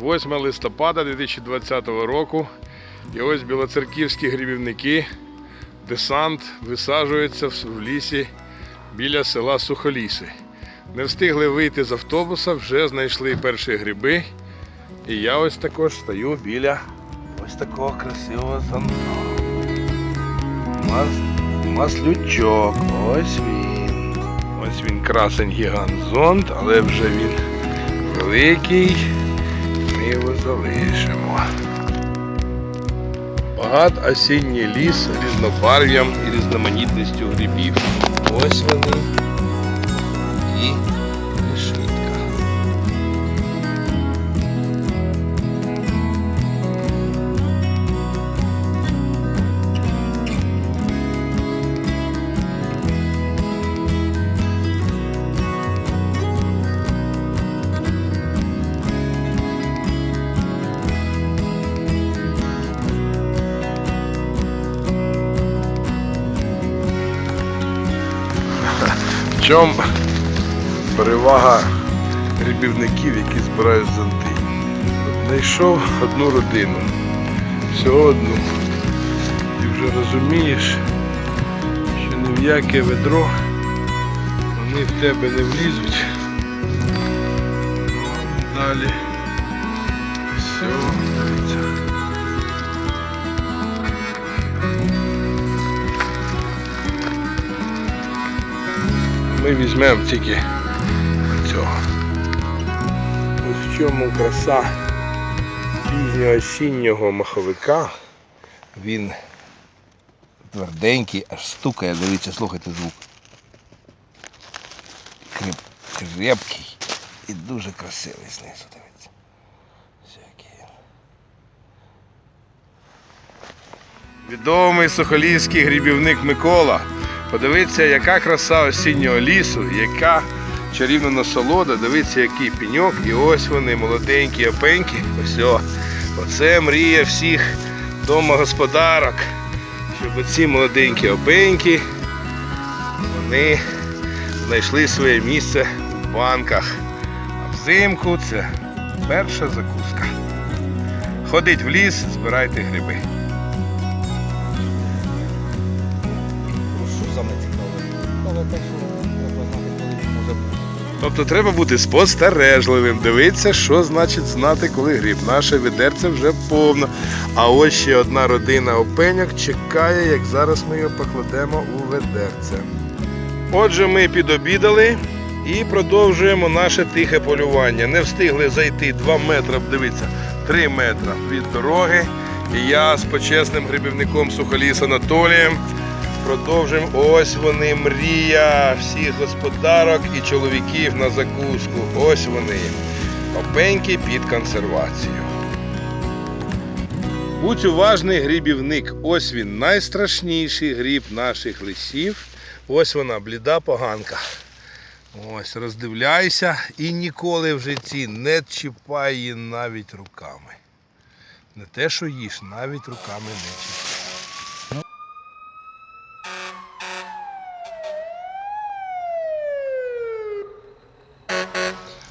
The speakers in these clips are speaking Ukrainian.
8 листопада 2020 року. І ось білоцерківські грибівники, десант висаджується в лісі біля села Сухоліси. Не встигли вийти з автобуса, вже знайшли перші гриби. І я ось також стою біля ось такого красивого зонта. Мас... Маслючок. Ось він. Ось він красень гігант зонт, але вже він великий. Залишимо. Багат осінній ліс різнобарв'ям і різноманітністю грибів. Ось вони і чому перевага грибівників, які збирають зонти? Знайшов одну родину, всього одну. Ти вже розумієш, що ні в яке ведро вони в тебе не влізуть. Ну, Далі. Все, Ми візьмемо тільки цього. Ось в чому краса пізньоосіннього маховика. Він тверденький, аж стукає, дивіться, слухайте звук. Креп, крепкий і дуже красивий знизу, дивіться. Відомий сухоліський грибівник Микола. Подивіться, яка краса осіннього лісу, яка чарівна насолода. Дивіться, який пеньок. І ось вони, молоденькі опеньки. Ось о. Оце мрія всіх домогосподарок, щоб оці молоденькі опеньки вони знайшли своє місце у банках. А взимку це перша закуска. Ходіть в ліс, збирайте гриби. Тобто треба бути спостережливим, дивитися, що значить знати, коли гриб. Наше відерце вже повно. А ось ще одна родина опеньок чекає, як зараз ми його покладемо у ведерце. Отже, ми підобідали і продовжуємо наше тихе полювання. Не встигли зайти 2 метри, дивіться, 3 метри від дороги. І я з почесним грибівником Сухоліс Анатолієм Продовжуємо. Ось вони, мрія всіх господарок і чоловіків на закуску. Ось вони. Опеньки під консервацію. Будь уважний грибівник. Ось він найстрашніший гриб наших лісів. Ось вона, бліда поганка. Ось, роздивляйся і ніколи в житті не чіпай її навіть руками. Не те, що їж, навіть руками не чіпай.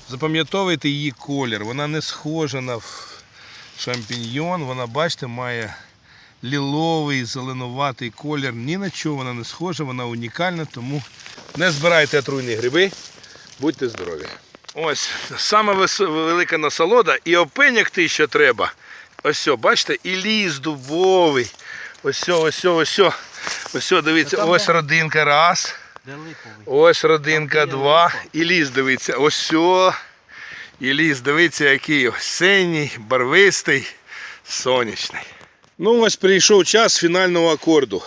Запам'ятовуйте її колір. Вона не схожа на шампіньйон. Вона, бачите, має ліловий, зеленуватий колір. Ні на що вона не схожа, вона унікальна, тому не збирайте отруйні гриби. Будьте здорові. Ось саме велика насолода і опеняк ти що треба. Ось, бачите, і ліс дубовий. Ось, ось, ось. Ось, о, дивіться, ось родинка раз. Ось родинка Там, де два. І ліс дивиться. Ось о. І ліс дивиться, який осінній, барвистий, сонячний. Ну ось прийшов час фінального акорду.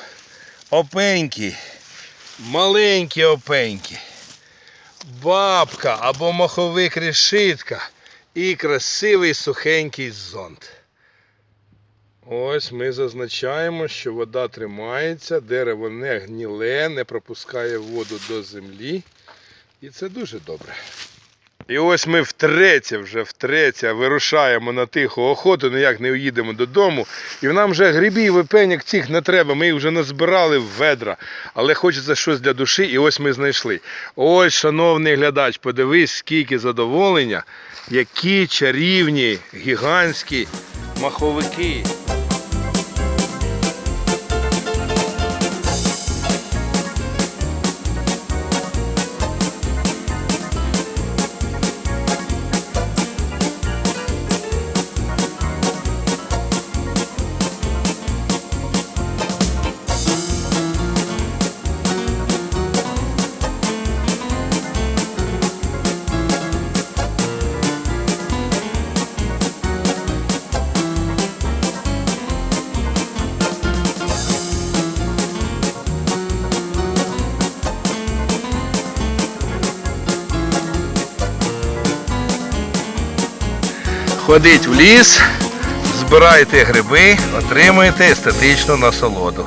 Опеньки. Маленькі опеньки. Бабка або маховик решітка. І красивий сухенький зонт. Ось ми зазначаємо, що вода тримається, дерево не гніле, не пропускає воду до землі. І це дуже добре. І ось ми втретє, вже втретє вирушаємо на тиху охоту, ніяк не уїдемо додому. І нам вже грибів і пеньок цих не треба, ми їх вже назбирали в ведра. Але хочеться щось для душі, і ось ми знайшли. Ось, шановний глядач, подивись, скільки задоволення Які чарівні, гігантські маховики. Ходіть в ліс, збирайте гриби, отримуйте естетичну насолоду.